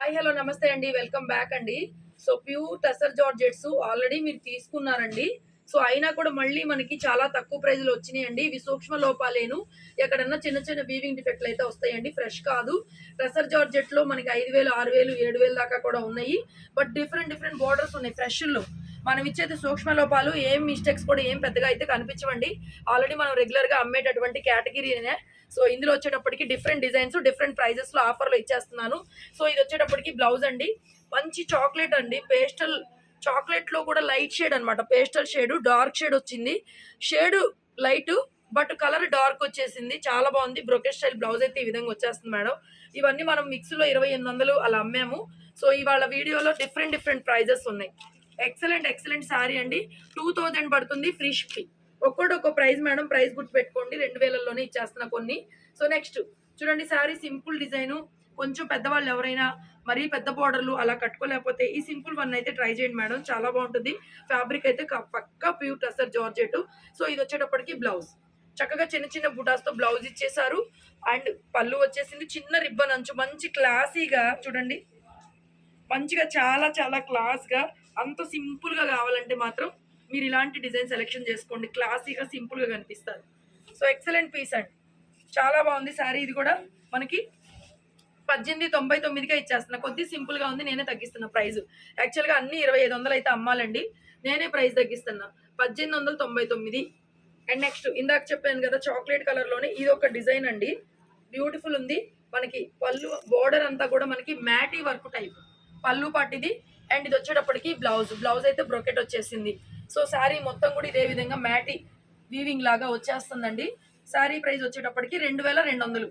Hi hello నమస్తే అండి. Welcome back అండి. So pure tussar georgettes already మీరు తీసుకున్నారండి. సో అయినా కూడా మళ్ళీ మనకి చాలా తక్కువ ప్రైజ్లో వచ్చినాయండి. ఇవి సూక్ష్మ లోపాలేను. ఎక్కడన్నా చిన్న చిన్న వీవింగ్ డిఫెక్ట్లు అయితే వస్తాయండి. ఫ్రెష్ కాదు. టెసర్ జార్జెట్లో మనకి ఐదు వేలు ఆరు వేలు ఏడు వేలు దాకా కూడా ఉన్నాయి. బట్ డిఫరెంట్ డిఫరెంట్ బోర్డర్స్ ఉన్నాయి. ఫ్రెష్లో మనం ఇచ్చేది సూక్ష్మ లోపాలు ఏం మిస్టేక్స్ కూడా ఏం పెద్దగా అయితే కనిపించవండి. ఆల్రెడీ మనం రెగ్యులర్గా అమ్మేటటువంటి కేటగిరీనే సో ఇందులో వచ్చేటప్పటికి డిఫరెంట్ డిజైన్స్ డిఫరెంట్ ప్రైజెస్లో ఇచ్చేస్తున్నాను. సో ఇది వచ్చేటప్పటికి బ్లౌజ్ అండి. మంచి చాక్లెట్ అండి. పేస్టల్ చాక్లెట్లో కూడా లైట్ షేడ్ అన్నమాట. పేస్టల్ షేడ్ డార్క్ షేడ్ వచ్చింది. Shade light but colour dark వచ్చేసింది. చాలా బాగుంది. బ్రొకెట్ స్టైల్ బ్లౌజ్ అయితే ఈ విధంగా వచ్చేస్తుంది మేడం. ఇవన్నీ మనం మిక్స్లో ఇరవై ఎనిమిది వందలు అలా అమ్మాము. సో ఇవాళ వీడియోలో డిఫరెంట్ డిఫరెంట్ ప్రైజెస్ ఉన్నాయి. ఎక్సలెంట్ ఎక్సలెంట్ శారీ అండి. టూ థౌజండ్ పడుతుంది ఫ్రీ షిప్పింగ్ ఒక్కోటి ఒక్కో ప్రైస్ మేడం ప్రైస్ గుర్తు పెట్టుకోండి రెండు వేలలోనే ఇచ్చేస్తున్నా కొన్ని. సో నెక్స్ట్ చూడండి శారీ సింపుల్ డిజైను. కొంచెం పెద్దవాళ్ళు ఎవరైనా మరీ పెద్ద బోర్డర్లు అలా కట్టుకోలేకపోతే ఈ సింపుల్ వన్ అయితే ట్రై చేయండి మేడం. చాలా బాగుంటుంది. ఫ్యాబ్రిక్ అయితే పక్కా ప్యూర్ టసర్ జార్జెట్. సో ఇది వచ్చేటప్పటికి బ్లౌజ్ చక్కగా చిన్న చిన్న బుటాస్తో బ్లౌజ్ ఇచ్చేసారు అండ్ పళ్ళు వచ్చేసింది. చిన్న రిబ్బన్ అంచు. మంచి క్లాసీగా చూడండి. మంచిగా చాలా చాలా క్లాస్గా అంత సింపుల్గా కావాలంటే మాత్రం మీరు ఇలాంటి డిజైన్ సెలెక్షన్ చేసుకోండి. క్లాసీగా సింపుల్గా కనిపిస్తారు. సో ఎక్సలెంట్ పీస్ అండి. చాలా బాగుంది శారీ. ఇది కూడా మనకి పద్దెనిమిది తొంభై తొమ్మిదిగా ఇచ్చేస్తున్నా. కొద్ది సింపుల్గా ఉంది నేనే తగ్గిస్తున్నా ప్రైస్ యాక్చువల్గా అన్ని ఇరవై ఐదు వందలు అయితే అమ్మాలండి. నేనే ప్రైస్ తగ్గిస్తున్నా. పద్దెనిమిది వందల తొంభై తొమ్మిది. అండ్ నెక్స్ట్ ఇందాక చెప్పాను కదా చాక్లెట్ కలర్లోనే ఇది ఒక డిజైన్ అండి. బ్యూటిఫుల్ ఉంది. మనకి పళ్ళు బోర్డర్ అంతా కూడా మనకి మ్యాటీ వర్క్ టైప్. పళ్ళు పట్టిది అండ్ ఇది వచ్చేటప్పటికి బ్లౌజ్. బ్లౌజ్ అయితే బ్రొకెట్ వచ్చేసింది. సో శారీ మొత్తం కూడా ఇదే విధంగా మ్యాటీ వీవింగ్ లాగా వచ్చేస్తుందండి. శారీ ప్రైస్ వచ్చేటప్పటికి రెండు వేల రెండు వందలు.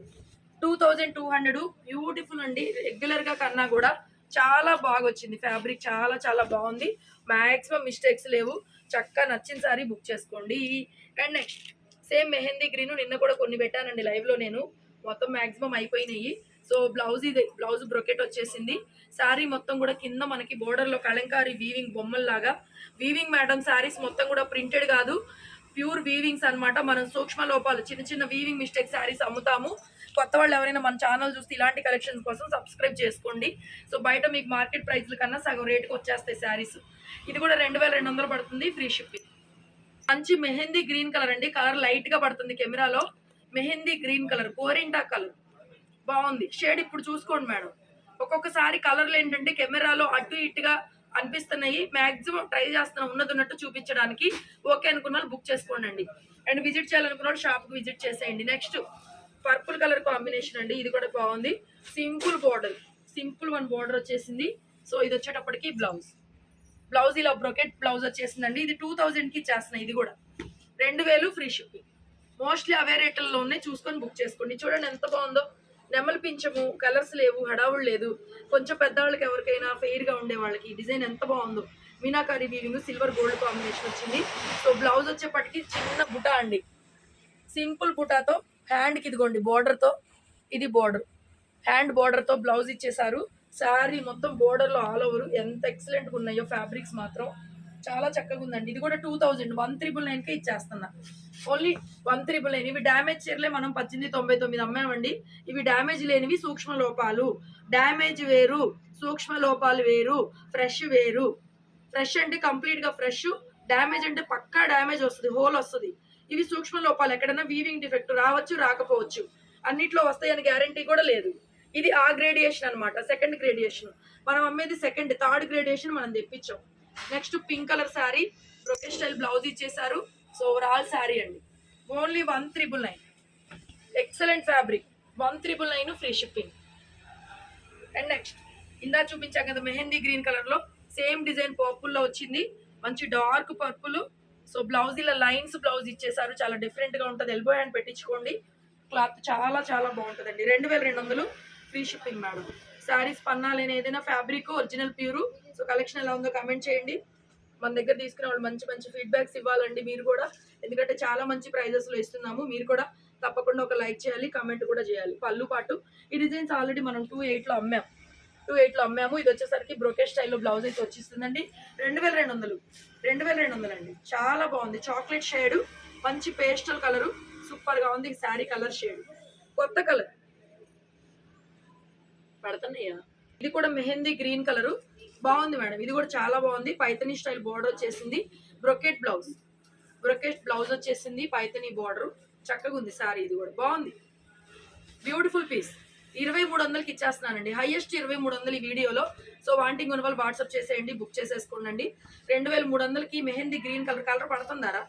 Two thousand two hundred. Beautiful అండి. రెగ్యులర్గా కన్నా కూడా చాలా బాగా వచ్చింది. ఫ్యాబ్రిక్ చాలా చాలా బాగుంది. మ్యాక్సిమం మిస్టేక్స్ లేవు. చక్కగా నచ్చిన సారీ బుక్ చేసుకోండి. And next same mehndi green నిన్న కూడా కొన్ని పెట్టానండి లైవ్లో నేను. మొత్తం మ్యాక్సిమం అయిపోయినాయి. సో బ్లౌజ్ ఇది బ్లౌజ్ బ్రొకెట్ వచ్చేసింది. శారీ మొత్తం కూడా కింద మనకి బోర్డర్లో కలంకారీ వీవింగ్ బొమ్మల్లాగా. వీవింగ్ మేడం శారీస్ మొత్తం కూడా ప్రింటెడ్ కాదు. ప్యూర్ వీవింగ్స్ అన్నమాట. మనం సూక్ష్మ లోపాలు చిన్న చిన్న వీవింగ్ మిస్టేక్ శారీస్ అమ్ముతాము. కొత్త వాళ్ళు ఎవరైనా మన ఛానల్ చూస్తే ఇలాంటి కలెక్షన్స్ కోసం సబ్స్క్రైబ్ చేసుకోండి. సో బయట మీకు మార్కెట్ ప్రైస్ల కన్నా సగం రేటుకి వచ్చేస్తాయి శారీస్ ఇది కూడా రెండు వేల రెండు వందలు పడుతుంది ఫ్రీ షిప్పింగ్ మంచి మెహందీ గ్రీన్ కలర్ అండి. కలర్ లైట్గా పడుతుంది కెమెరాలో. మెహందీ గ్రీన్ కలర్ కోరింటా కలర్ బాగుంది. షేడ్ ఇప్పుడు చూసుకోండి మేడం. ఒక్కొక్కసారి కలర్లు ఏంటంటే కెమెరాలో అటు ఇటుగా అనిపిస్తున్నాయి. మాక్సిమం ట్రై చేస్తున్నా ఉన్నది ఉన్నట్టు చూపించడానికి ఓకే అనుకున్న బుక్ చేసుకోండి అండి అండ్ విజిట్ చేయాలనుకున్న వాళ్ళు షాప్కి విజిట్ చేసేయండి. నెక్స్ట్ పర్పుల్ కలర్ కాంబినేషన్ అండి. ఇది కూడా బాగుంది. Simple border simple one border వచ్చేసింది. సో ఇది వచ్చేటప్పటికి బ్లౌజ్ బ్లౌజ్ ఇలా బ్రొకెట్ బ్లౌజ్ వచ్చేసిందండి. ఇది టూ థౌజండ్కి ఇచ్చేస్తున్నాయి ఇది కూడా. రెండు వేలు ఫ్రీ షిప్పింగ్ మోస్ట్లీ అవే రేట్లలో ఉన్నాయి చూసుకొని బుక్ చేసుకోండి. చూడండి ఎంత బాగుందో. నెమలి పించము కలర్స్ లేవు హడావుడు లేదు. కొంచెం పెద్దవాళ్ళకి ఎవరికైనా ఫెయిర్గా ఉండే వాళ్ళకి డిజైన్ ఎంత బాగుందో. Meenakari weaving silver gold combination వచ్చింది. సో బ్లౌజ్ వచ్చేప్పటికి చిన్న బుటా అండి. సింపుల్ బుటాతో హ్యాండ్కి ఇదిగోండి బోర్డర్తో ఇది బోర్డర్ హ్యాండ్ బోర్డర్తో బ్లౌజ్ ఇచ్చేసారు శారీ మొత్తం బోర్డర్లో ఆల్ ఓవర్ ఎంత ఎక్సలెంట్గా ఉన్నాయో ఫ్యాబ్రిక్స్ మాత్రం. చాలా చక్కగా ఉందండి ఇది కూడా టూ థౌజండ్ వన్ త్రిబుల్ నైన్కే ఇచ్చేస్తున్నా. ఓన్లీ వన్ త్రిబుల్ నైన్ ఇవి డ్యామేజ్ చీరలే మనం పద్దెనిమిది తొంభై తొమ్మిది అమ్మామండి. ఇవి డ్యామేజ్ లేనివి సూక్ష్మ లోపాలు. డ్యామేజ్ వేరు సూక్ష్మ లోపాలు వేరు ఫ్రెష్ వేరు. ఫ్రెష్ అంటే కంప్లీట్గా ఫ్రెష్ డ్యామేజ్ అంటే పక్కా డ్యామేజ్ వస్తుంది హోల్ వస్తుంది. ఇవి సూక్ష్మ లోపాలు. ఎక్కడైనా వీవింగ్ డిఫెక్ట్ రావచ్చు రాకపోవచ్చు. అన్నిట్లో వస్తాయని గ్యారంటీ కూడా లేదు. ఇది ఆ గ్రేడియేషన్ అన్నమాట సెకండ్ గ్రేడియేషన్ మనం అమ్మేది సెకండ్ థర్డ్ గ్రేడియేషన్ మనం తెప్పించాం. Next pink colour sari brocade style blouse ఇచ్చేసారు సో ఓవరాల్ శారీ అండి. Only one triple nine excellent fabric one triple nine free shipping and next ఇందా చూపించాం కదా మెహందీ గ్రీన్ కలర్లో. సేమ్ డిజైన్ పర్పుల్లో వచ్చింది. మంచి డార్క్ పర్పుల్ సో బ్లౌజ్ ఇలా లైన్స్ బ్లౌజ్ ఇచ్చేసారు చాలా డిఫరెంట్గా ఉంటుంది. Elbow hand పెట్టించుకోండి. క్లాత్ చాలా చాలా బాగుంటుందండి. రెండు వేల రెండు వందలు ఫ్రీ షిప్పింగ్ మేడం శారీస్ పన్నాలేని ఏదైనా fabric original pure so collection ఎలా ఉందో కమెంట్ చేయండి. మన దగ్గర తీసుకునే వాళ్ళు మంచి మంచి ఫీడ్బ్యాక్స్ ఇవ్వాలండి మీరు కూడా. ఎందుకంటే చాలా మంచి ప్రైజెస్లో ఇస్తున్నాము. మీరు కూడా తప్పకుండా ఒక లైక్ చేయాలి కమెంట్ కూడా చేయాలి. పళ్ళు పాటు. ఈ డిజైన్స్ ఆల్రెడీ మనం టూ ఎయిట్లో అమ్మాం. టూ ఎయిట్లో అమ్మాము. ఇది వచ్చేసరికి బ్రొకెట్ స్టైల్లో బ్లౌజ్ అయితే వచ్చిస్తుందండి. రెండు వేల రెండు వందలు. రెండు వేల రెండు వందలు అండి. చాలా బాగుంది. చాక్లెట్ షేడ్ మంచి పేస్టల్ కలరు సూపర్గా ఉంది. శారీ కలర్ షేడ్ కొత్త కలర్ పడుతున్నాయా? ఇది కూడా మెహందీ గ్రీన్ కలర్. బాగుంది మేడం. ఇది కూడా చాలా బాగుంది. పైతనీ స్టైల్ బోర్డర్ వచ్చేసింది. Brocade blouse. బ్రొకెట్ బ్లౌజ్ వచ్చేసింది పైతనీ బోర్డర్. చక్కగా ఉంది సారీ ఇది కూడా. బాగుంది. Beautiful piece. ఇరవై మూడు వందలకి ఇచ్చేస్తున్నానండి. హైయెస్ట్ ఇరవై మూడు వందలు ఈ వీడియోలో. సో వాంటింగ్ ఉన్న వాళ్ళు వాట్సాప్ చేసేయండి బుక్ చేసేసుకోండి రెండు వేల మూడు వందలకి మెహందీ గ్రీన్ కలర్ కలర్ పడుతుందారా?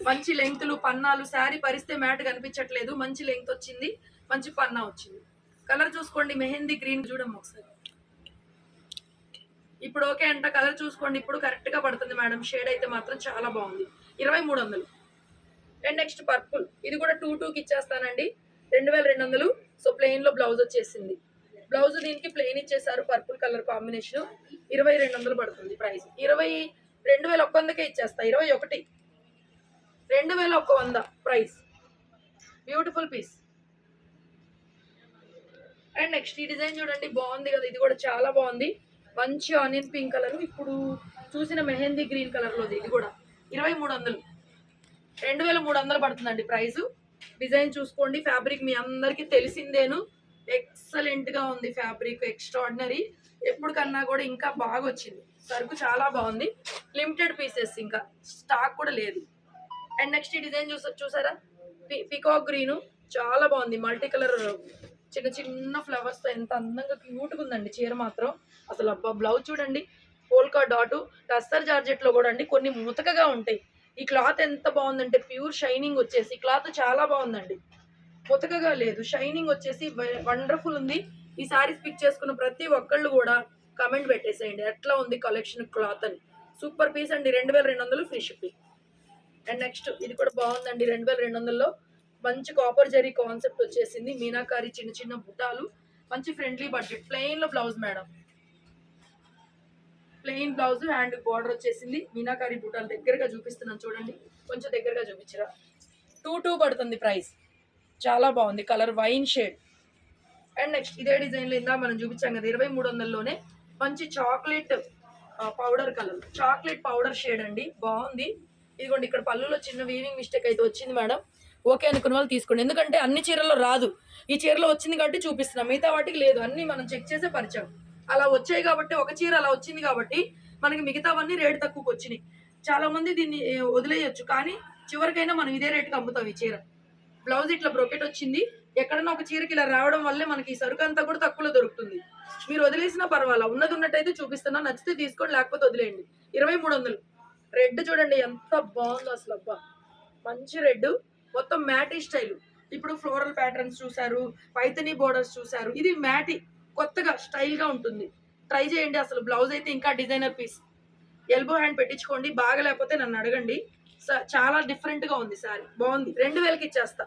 మంచి లెంగ్త్లు పన్నాలు శారీ పరిస్తే మ్యాట్ కనిపించట్లేదు. మంచి లెంగ్త్ వచ్చింది. మంచి పన్నా వచ్చింది. కలర్ చూసుకోండి మెహందీ గ్రీన్ చూడమ్మ ఒకసారి. ఇప్పుడు ఓకే అంట కలర్ చూసుకోండి ఇప్పుడు కరెక్ట్గా పడుతుంది మేడం షేడ్ అయితే మాత్రం చాలా బాగుంది. ఇరవై మూడు వందలు. అండ్ నెక్స్ట్ పర్పుల్ ఇది కూడా టూ టూకి ఇచ్చేస్తానండి. రెండు వేల రెండు వందలు. సో ప్లెయిన్లో బ్లౌజ్ వచ్చేసింది. బ్లౌజ్ దీనికి ప్లెయిన్ ఇచ్చేసారు పర్పుల్ కలర్ కాంబినేషన్ ఇరవై రెండు వందలు పడుతుంది ప్రైస్ ఇరవై రెండు వేల ఒక్క వందకే ఇచ్చేస్తా ఇరవై ఒకటి. రెండు వేల ఒక్క వంద price beautiful piece and next ఈ డిజైన్ చూడండి బాగుంది కదా ఇది కూడా చాలా బాగుంది. మంచి ఆనియన్ పింక్ కలర్. ఇప్పుడు చూసిన మెహందీ గ్రీన్ కలర్లోది ఇది కూడా. ఇరవై మూడు వందలు. రెండు వేల మూడు వందలు పడుతుందండి ప్రైస్ డిజైన్ చూసుకోండి ఫ్యాబ్రిక్ మీ అందరికీ తెలిసిందేను. ఎక్సలెంట్గా ఉంది ఫ్యాబ్రిక్ ఎక్స్ట్రాడినరీ. ఎప్పుడు కన్నా కూడా ఇంకా బాగా వచ్చింది సరుకు చాలా బాగుంది. లిమిటెడ్ పీసెస్ ఇంకా. స్టాక్ కూడా లేదు. అండ్ నెక్స్ట్ ఈ డిజైన్ చూసా చూసారా? Peacock green. చాలా బాగుంది. మల్టీ కలర్ చిన్న చిన్న ఫ్లవర్స్తో ఎంత అందంగా క్యూట్గా ఉందండి. చీర మాత్రం. అసలు అబ్బా బ్లౌజ్ చూడండి. పోల్కా డాటు టస్సర్ జార్జెట్లో కూడా అండి కొన్ని ముతకగా ఉంటాయి. ఈ క్లాత్ ఎంత బాగుందంటే ప్యూర్ షైనింగ్ వచ్చేసి క్లాత్ చాలా బాగుందండి. ముతకగా లేదు షైనింగ్ వచ్చేసి వండర్ఫుల్ ఉంది. ఈ సారీస్ పిక్ చేసుకున్న ప్రతి ఒక్కళ్ళు కూడా కమెంట్ పెట్టేసేయండి. ఎట్లా ఉంది కలెక్షన్ క్లాత్ అని. సూపర్ పీస్ అండి రెండు వేల రెండు వందలు ఫ్రీ షిప్పింగ్ అండ్ నెక్స్ట్ ఇది కూడా బాగుందండి రెండు వేల రెండు వందల్లో. మంచి కాపర్ జరీ కాన్సెప్ట్ వచ్చేసింది. మీనాకారి చిన్న చిన్న బుటాలు. మంచి friendly budget ప్లెయిన్లో blouse madam plain blouse hand border వచ్చేసింది. మీనాకారి బుటాలు దగ్గరగా చూపిస్తున్నాను చూడండి. కొంచెం దగ్గరగా చూపించరా? టూ టూ పడుతుంది ప్రైస్ చాలా బాగుంది. Colour wine shade and next ఇదే డిజైన్లో ఇందా మనం చూపించాం కదా ఇరవై మూడు వందల్లోనే మంచి chocolate powder colour chocolate powder shade అండి. బాగుంది. ఇదిగోండి ఇక్కడ పళ్ళులో చిన్న వీవింగ్ మిస్టేక్ అయితే వచ్చింది మేడం ఓకే అనుకున్న వాళ్ళు తీసుకోండి. ఎందుకంటే అన్ని చీరల్లో రాదు. ఈ చీరలో వచ్చింది కాబట్టి చూపిస్తున్నాం. మిగతా వాటికి లేదు. అన్ని మనం చెక్ చేసే పరిచయం. అలా వచ్చాయి కాబట్టి ఒక చీర అలా వచ్చింది కాబట్టి మనకి మిగతావన్నీ రేటు తక్కువకి వచ్చినాయి. చాలా మంది దీన్ని వదిలేయచ్చు వదిలేయొచ్చు. కానీ చివరికైనా మనం ఇదే రేటుకి అమ్ముతాం ఈ చీర. బ్లౌజ్ ఇట్లా బ్రొకెట్ వచ్చింది. ఎక్కడన్నా ఒక చీరకి ఇలా రావడం వల్లే మనకి ఈ సరుకు అంతా కూడా తక్కువలో దొరుకుతుంది. మీరు వదిలేసినా పర్వాలా? ఉన్నది ఉన్నట్టయితే చూపిస్తున్నా. నచ్చితే తీసుకోండి లేకపోతే వదిలేయండి. ఇరవై మూడు వందలు. రెడ్ చూడండి ఎంత బాగుందో అసలు అబ్బా. మంచి రెడ్ మొత్తం మ్యాటీ స్టైల్. ఇప్పుడు ఫ్లోరల్ ప్యాటర్న్స్ చూసారు పైతనీ బోర్డర్స్ చూసారు ఇది మ్యాటీ కొత్తగా స్టైల్గా ఉంటుంది. ట్రై చేయండి అసలు బ్లౌజ్ అయితే ఇంకా డిజైనర్ పీస్. ఎల్బో హ్యాండ్ పెట్టించుకోండి బాగా లేకపోతే నన్ను అడగండి. స- చాలా డిఫరెంట్గా ఉంది సారీ. బాగుంది. రెండు వేలకి ఇచ్చేస్తా.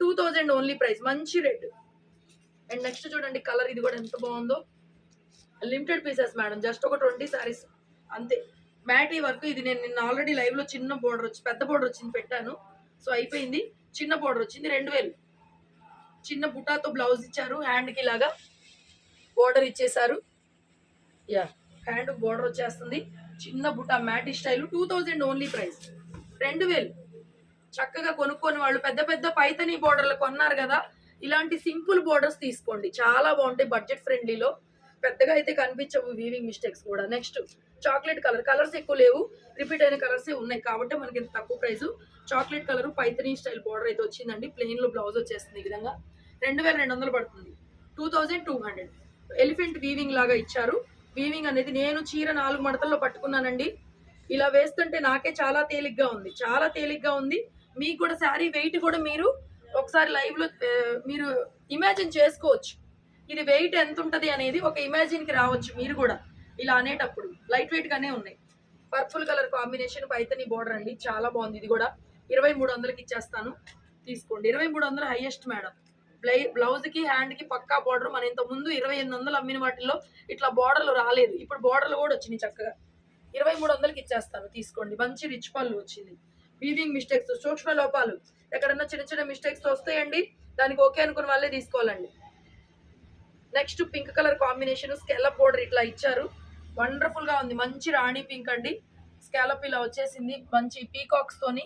Two thousand only price. మంచి రేట్. అండ్ నెక్స్ట్ చూడండి కలర్ ఇది కూడా ఎంత బాగుందో. లిమిటెడ్ పీసెస్ మేడం జస్ట్ ఒక ట్వంటీ సారీస్. అంతే. మ్యాటీ వర్క్ ఇది నేను నిన్న ఆల్రెడీ లైవ్లో చిన్న బోర్డర్ వచ్చి పెద్ద బోర్డర్ వచ్చింది పెట్టాను. సో అయిపోయింది. చిన్న బోర్డర్ వచ్చింది. రెండు వేలు. చిన్న బుటాతో బ్లౌజ్ ఇచ్చారు. హ్యాండ్కి ఇలాగా లాగా బోర్డర్ ఇచ్చేశారు యా హ్యాండ్ బోర్డర్ వచ్చేస్తుంది. చిన్న buta matty style. Two thousand only price రెండు వేలు. చక్కగా కొనుక్కొని వాళ్ళు పెద్ద పెద్ద పైతని బోర్డర్లు కొన్నారు కదా. ఇలాంటి సింపుల్ బోర్డర్స్ తీసుకోండి. చాలా బాగుంటాయి బడ్జెట్ ఫ్రెండ్లీలో పెద్దగా అయితే కనిపించవు వీవింగ్ మిస్టేక్స్ కూడా. నెక్స్ట్ చాక్లెట్ కలర్ కలర్స్ ఎక్కువ లేవు. రిపీట్ అయిన కలర్స్ ఉన్నాయి. కాబట్టి మనకి ఇంత తక్కువ price chocolate colour Paithani style border అయితే వచ్చిందండి. ప్లెయిన్లో బ్లౌజ్ వచ్చేస్తుంది ఈ విధంగా. రెండు వేల రెండు వందలు పడుతుంది. Two thousand two hundred elephant weaving లాగా ఇచ్చారు. వీవింగ్ అనేది నేను చీర నాలుగు మడతల్లో పట్టుకున్నానండి. ఇలా వేస్తుంటే నాకే చాలా తేలిగ్గా ఉంది. చాలా తేలిగ్గా ఉంది. మీకు కూడా శారీ వెయిట్ కూడా మీరు ఒకసారి లైవ్లో మీరు ఇమాజిన్ చేసుకోవచ్చు. ఇది వెయిట్ ఎంత ఉంటుంది అనేది ఒక ఇమాజిన్కి రావచ్చు మీరు కూడా. ఇలా అనేటప్పుడు. లైట్ వెయిట్ గానే ఉన్నాయి. Purple colour combination Paithani border అండి. చాలా బాగుంది ఇది కూడా. ఇరవై మూడు వందలకి ఇచ్చేస్తాను. తీసుకోండి. ఇరవై మూడు వందలు హైయెస్ట్ మేడం బ్లై బ్లౌజ్కి హ్యాండ్కి పక్కా బార్డర్ మన ఇంత ముందు ఇరవై ఎనిమిది వందలు అమ్మిన వాటిల్లో ఇట్లా బార్డర్లు రాలేదు. ఇప్పుడు బార్డర్లు కూడా వచ్చినాయి చక్కగా. ఇరవై మూడు వందలకి ఇచ్చేస్తాను. తీసుకోండి. మంచి రిచ్ పళ్ళు వచ్చింది. వీవింగ్ మిస్టేక్స్ సూక్ష్మ లోపాలు. ఎక్కడన్నా చిన్న చిన్న మిస్టేక్స్ వస్తాయండి. దానికి ఓకే అనుకున్న వాళ్ళే తీసుకోవాలండి. Next pink colour combination scallop border ఇట్లా ఇచ్చారు. వండర్ఫుల్గా ఉంది. మంచి రాణి పింక్ అండి. స్కాలప్ ఇలా వచ్చేసింది. మంచి పీకాక్స్ తోని.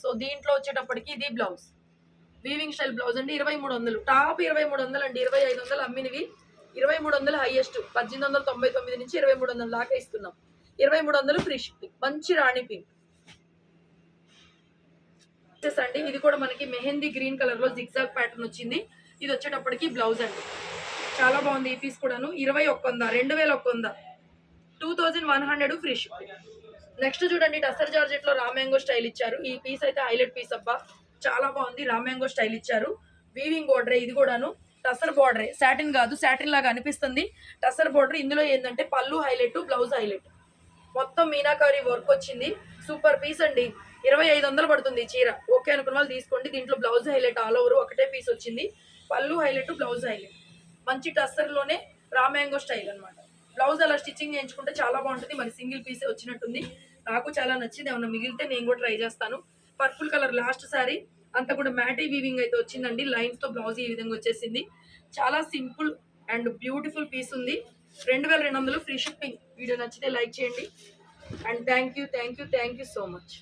సో దీంట్లో వచ్చేటప్పటికి ఇది బ్లౌజ్ వీవింగ్ స్టైల్ బ్లౌజ్ అండి. ఇరవై మూడు వందలు. టాప్ ఇరవై మూడు వందలు అండి. ఇరవై ఐదు వందలు అమ్మినవి. ఇరవై మూడు వందలు హైయెస్ట్ పద్దెనిమిది వందల తొంభై తొమ్మిది నుంచి ఇరవై మూడు వందల దాకా ఇస్తున్నాం. ఇరవై మూడు వందలు ఫ్రీ షిప్పింగ్ మంచి రాణి పింక్. అండి. ఇది కూడా మనకి మెహందీ గ్రీన్ కలర్లో జిగ్జాగ్ ప్యాటర్న్ వచ్చింది. ఇది వచ్చేటప్పటికి బ్లౌజ్ అండి. చాలా బాగుంది ఈ పీస్ కూడాను. ఇరవై ఒక్క వంద రెండు వేల ఒక్క వంద two thousand one hundred free next చూడండి టసర్ జార్జెట్లో రామ్యాంగో స్టైల్ ఇచ్చారు. ఈ పీస్ అయితే హైలైట్ పీస్ అబ్బా. చాలా బాగుంది రామ్యాంగో స్టైల్ ఇచ్చారు. వీవింగ్ బోర్డరే ఇది కూడాను. టసర్ బోర్డరే సాటిన్ కాదు సాటిన్ లాగా అనిపిస్తుంది. టసర్ బోర్డర్ ఇందులో ఏంటంటే పళ్ళు హైలైట్ బ్లౌజ్ హైలైట్ మొత్తం మీనాకారి వర్క్ వచ్చింది. సూపర్ పీస్ అండి. ఇరవై ఐదు వందలు పడుతుంది చీర. ఓకే అనుకున్న వాళ్ళు తీసుకోండి. దీంట్లో బ్లౌజ్ హైలైట్ ఆల్ ఓవర్ ఒకటే పీస్ వచ్చింది. పళ్ళు హైలైట్ బ్లౌజ్ హైలైట్ మంచి టస్సర్లోనే రామ్యాంగో స్టైల్ అనమాట బ్లౌజ్ అలా స్టిచ్చింగ్ చేయించుకుంటే చాలా బాగుంటుంది. మరి సింగిల్ పీసే వచ్చినట్టుంది. నాకు చాలా నచ్చింది. ఏమన్నా మిగిలితే నేను కూడా ట్రై చేస్తాను. Purple colour last sari. అంతా కూడా మ్యాటీ వీవింగ్ అయితే వచ్చిందండి. లైన్స్తో బ్లౌజ్ ఈ విధంగా వచ్చేసింది. చాలా సింపుల్ అండ్ బ్యూటిఫుల్ పీస్ ఉంది. రెండు వేల రెండు వందలు ఫ్రీ షిప్పింగ్. వీడియో నచ్చితే లైక్ చేయండి. And thank you thank you thank you so much.